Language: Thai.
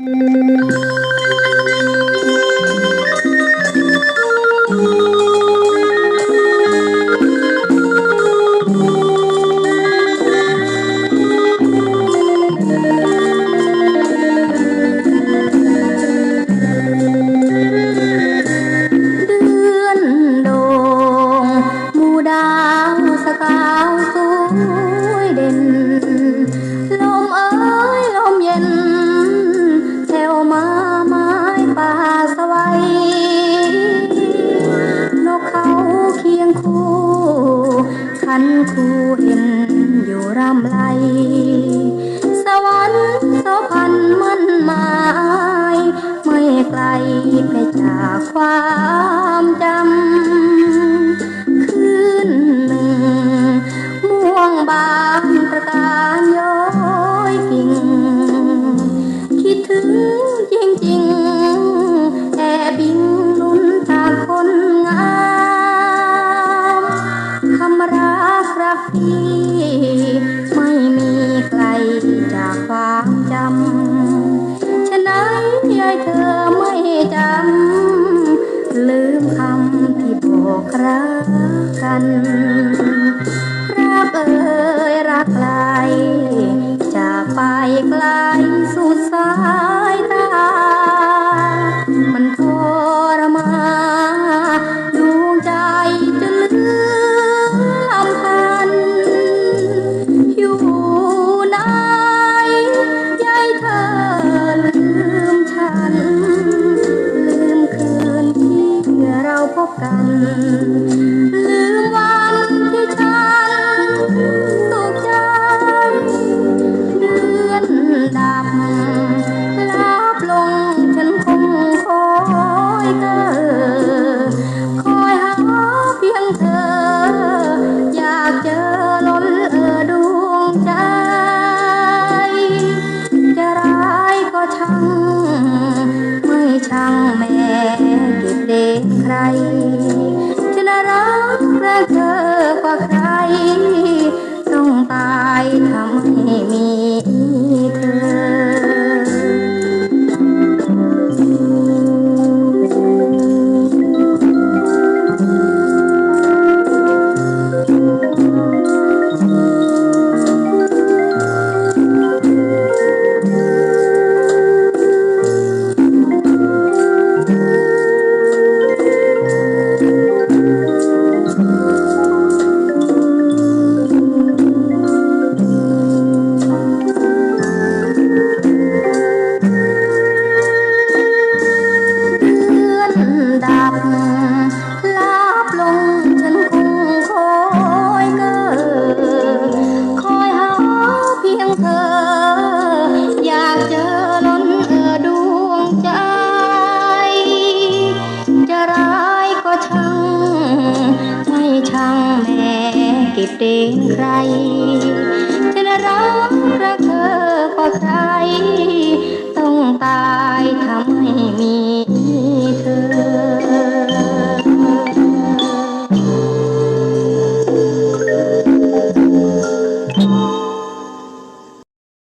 you คู่เห็นอยู่รำไร สวรรค์โสพันมันหมาย ไม่ไกลไปจากความจำ คืนหนึ่งม่วงบางประการย You. กันลืมวันที่ฉันสุขใจเดือนดำ ใครฉันรักและเธอกว่าใคร ติดเดนใครจะรักรักเธอกว่ใคร